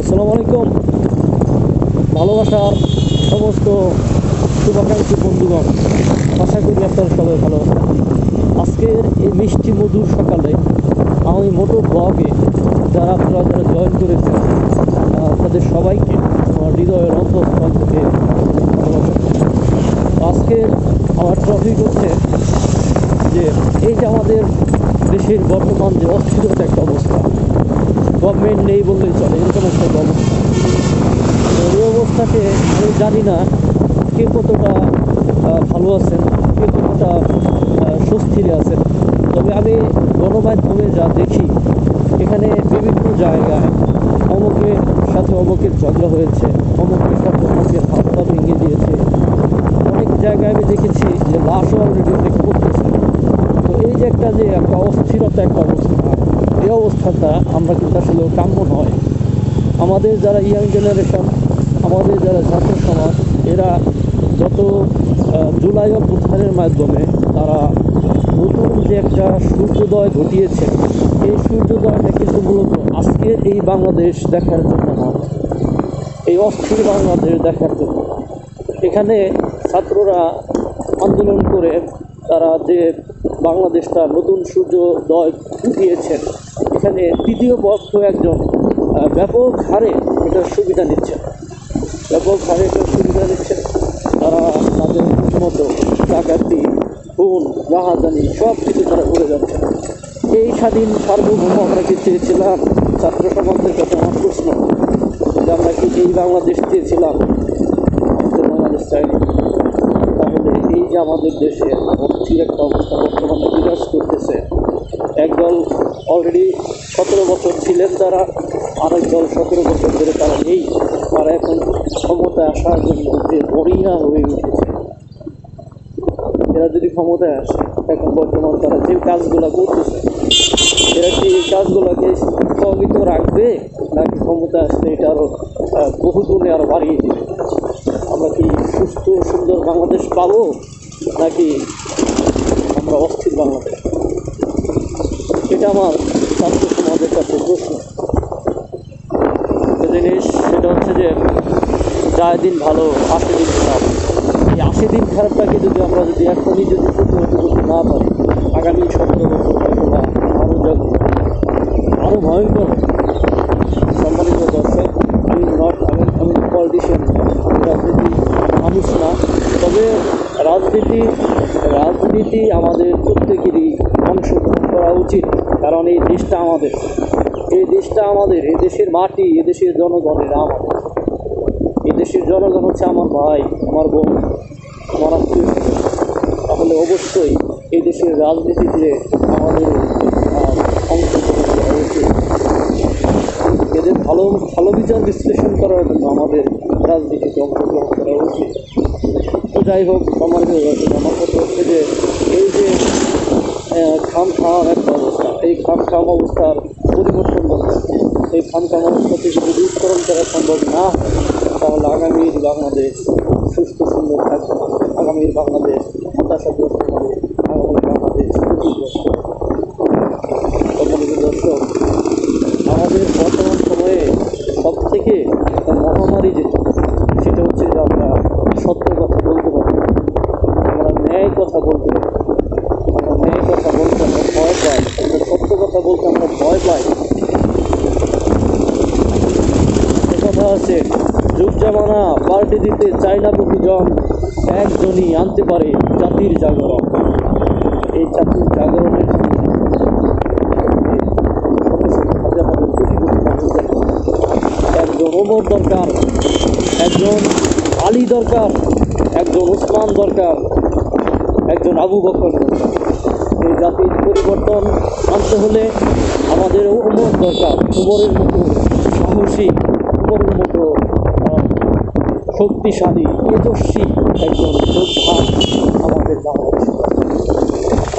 আসসালামু আলাইকুম। ভালোবাসার সমস্ত শুভাকাঙ্ক্ষী বন্ধুগণ, আশা করি আপনারা সবাই ভালো আজকের এই মিষ্টি মধুর সকালে আমি মোটো ব্লগে যারা আপনারা যারা জয়েন করেছেন তাদের সবাইকে আমার হৃদয়ের অন্তঃস্থল থেকে আজকের আমার টপিক হচ্ছে যে এই যে আমাদের দেশের বর্তমান যে অস্থিরতা একটা অবস্থা গভর্নমেন্ট নেই বললেই চলে, এরকম একটা অবস্থা এই অবস্থাকে আমি জানি না কে কতটা ভালো আছেন, কে কতটা স্বস্তিরে আছেন। তবে আমি গণমাধ্যমে যা দেখি, এখানে বিভিন্ন জায়গায় অমুকের সাথে অমুকের ঝগড়া হয়েছে, অমুকের সাথে অমুকের হাত পা ভেঙে দিয়েছে। অনেক জায়গায় আমি দেখেছি যে লাশও অলরেডি অনেক করতেছে তো এই যে একটা যে একটা অস্থিরতা, একটা অবস্থা। এই অবস্থাটা আমরা কিন্তু আসলে কাম্য নয়। আমাদের যারা ইয়াং জেনারেশন, আমাদের যারা ছাত্র সমাজ, এরা যত জুলাই অভ্যুত্থানের মাধ্যমে তারা নতুন যে একটা সূর্যোদয় ঘটিয়েছে, এই সূর্যোদয়টা কিন্তু মূলত আজকের এই বাংলাদেশ দেখার জন্য নয় এই অস্থির বাংলাদেশ দেখার জন্য। এখানে ছাত্ররা আন্দোলন করে তারা যে বাংলাদেশটা নতুন সূর্যোদয় উঠিয়েছেন এখানে তৃতীয় পক্ষ একজন ব্যাপক হারে এটার সুবিধা নিচ্ছেন ব্যাপক হারে এটার সুবিধা নিচ্ছেন তারা তাদের মতো ডাকাতি, খুন, রাহাজানি সব কিছু তারা করে যাচ্ছে। এই স্বাধীন সার্বভৌম আমরা কি চেয়েছিলাম? ছাত্র সমাজের কাছে আমার প্রশ্ন। যে আমরা কি এই বাংলাদেশ চেয়েছিলাম? বাংলাদেশ চাইনি তাহলে এই যে আমাদের দেশে অস্থির একটা অবস্থা বর্তমানে বিরাজ করতেছে একদল অলরেডি সতেরো বছর ছিলেন তারা আরেক দল সতেরো বছর ধরে তারা নেই। তারা এখন ক্ষমতায় আসার জন্য যে বরিয়া হয়ে উঠেছে। এরা যদি ক্ষমতায় আসে, এখন বর্তমান তারা যে কাজগুলো করতেছে, এরা কি এই কাজগুলোকে স্থগিত রাখবে, নাকি ক্ষমতা আসলে এটা আরও বহুগুণে আরও বাড়িয়ে দেবে? আমরা কি সুস্থ সুন্দর বাংলাদেশ পাবো, নাকি আমরা অস্থির বাংলাদেশ? এটা আমার ছাত্র সমাজের কাছে প্রশ্ন। একটা জিনিস, সেটা হচ্ছে যে যায় দিন ভালো, আসে দিন খারাপ। এই আসে দিন খারাপটাকে যদি আমরা যদি এখনই যদি প্রতিহত করতে না পারি, আগামী সতেরো বছর হয়তো বা আরও যখন আরও ভয়ঙ্কর। সম্মানিত দর্শক, আমি নট আমি আমি পলিটিশিয়ান রাজনীতি মানুষ না। তবে রাজনীতি রাজনীতি আমাদের প্রত্যেকেরই অংশগ্রহণ করা উচিত। কারণ এই দেশটা আমাদের। এই দেশটা আমাদের, এই দেশের মাটি এ দেশের জনগণের আমাদের এই দেশের জনগণ হচ্ছে আমার ভাই, আমার বোন, আমার আত্মীয় তাহলে অবশ্যই এই দেশের রাজনীতিতে আমাদের এদের ভালো ভালো বিচার বিশ্লেষণ করার জন্য আমাদের রাজনীতিতে অংশগ্রহণ করা উচিত। তো যাই হোক, আমার আমার কথা হচ্ছে যে এই যে খাম খাম একটা এই খাম খাম অবস্থার পরিবর্তন দরকার এই খামখাম খাম অবস্থা থেকে যদি উত্তরণ করা সম্ভব না তাহলে আগামীর বাংলাদেশ সুস্থ, সুন্দর থাকবে আগামীর বাংলাদেশ হতাশাগ্রস্ত হবে আগামীর বাংলাদেশ ক্ষতিগ্রস্ত হবে। সম্মানিত দর্শক আমাদের বর্তমান সময়ে সব থেকে একটা মহামারী যেটা সেটা হচ্ছে যে আমরা সত্য কথা বলতে পারি না। আমরা ন্যায় কথা বলতে পারি না। আমরা ন্যায় কথা বলতে আমরা ভয় পাই আমরা সত্য কথা বলতে আমরা ভয় পাই কথা আছে, যুগ জামানা, পাল্টে দিতে চায় না বহুজন একজনই আনতে পারে জাতির জাগরণ এই জাতির জাগরণের। একজন ওমর দরকার, একজন আলী দরকার, একজন ওসমান দরকার, একজন আবু বকর দরকার এই জাতির পরিবর্তন আনতে হলে আমাদের ওমর দরকার। ওমরের মতো সাহসী ওমরের মতো শক্তিশালী, তেজস্বী একজন যোদ্ধা আমাদের বাংলাদেশ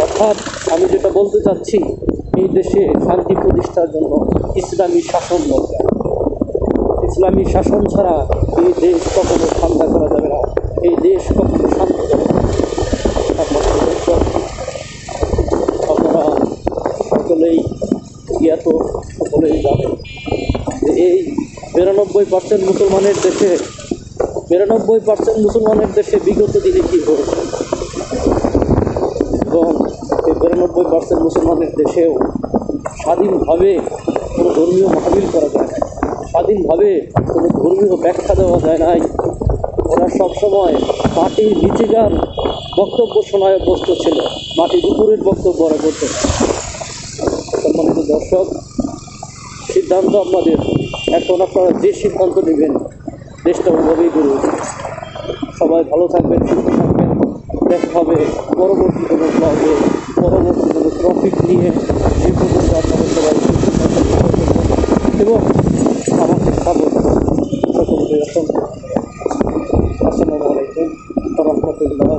অর্থাৎ আমি যেটা বলতে চাচ্ছি, এই দেশে শান্তি প্রতিষ্ঠার জন্য ইসলামী শাসন দরকার। ইসলামী শাসন ছাড়া এই দেশ কখনো ঠান্ডা করা যাবে না এই দেশ কখনো শান্ত করা যাবে না। একমাত্র দর্শক, আপনারা সকলেই জ্ঞাত সকলেই জানেন যে এই বিরানব্বই পার্সেন্ট মুসলমানের দেশে বিরানব্বই পার্সেন্ট মুসলমানের দেশে বিগত দিনে কী হয়েছে? এবং এই বিরানব্বই পার্সেন্ট মুসলমানের দেশেও স্বাধীনভাবে কোনো ধর্মীয় মাহবিল করা যায় না স্বাধীনভাবে কোনো ধর্মীয় ব্যাখ্যা দেওয়া যায় নাই। ওরা সবসময় মাটির নিচেকার বক্তব্য শোনায় অভ্যস্ত ছিল। মাটির উপরের বক্তব্য ওরা করতে সম্মানিত দর্শক, সিদ্ধান্ত আপনাদের এখন আপনারা যে সিদ্ধান্ত নেবেন, দেশটা ওভাবেই গড়ে সবাই ভালো থাকবেন, সুস্থ থাকবেন। দেখা হবে পরবর্তী কোনো ব্লগে পরবর্তী কোনো ট্রফিক নিয়ে। সে পর্যন্ত আপনারা সবাই সুস্থ থাকবেন এবং আমাকে সাপোর্ট সকলকে অসংখ্য আসসালামু আলাইকুম। রহমতুল্লাহ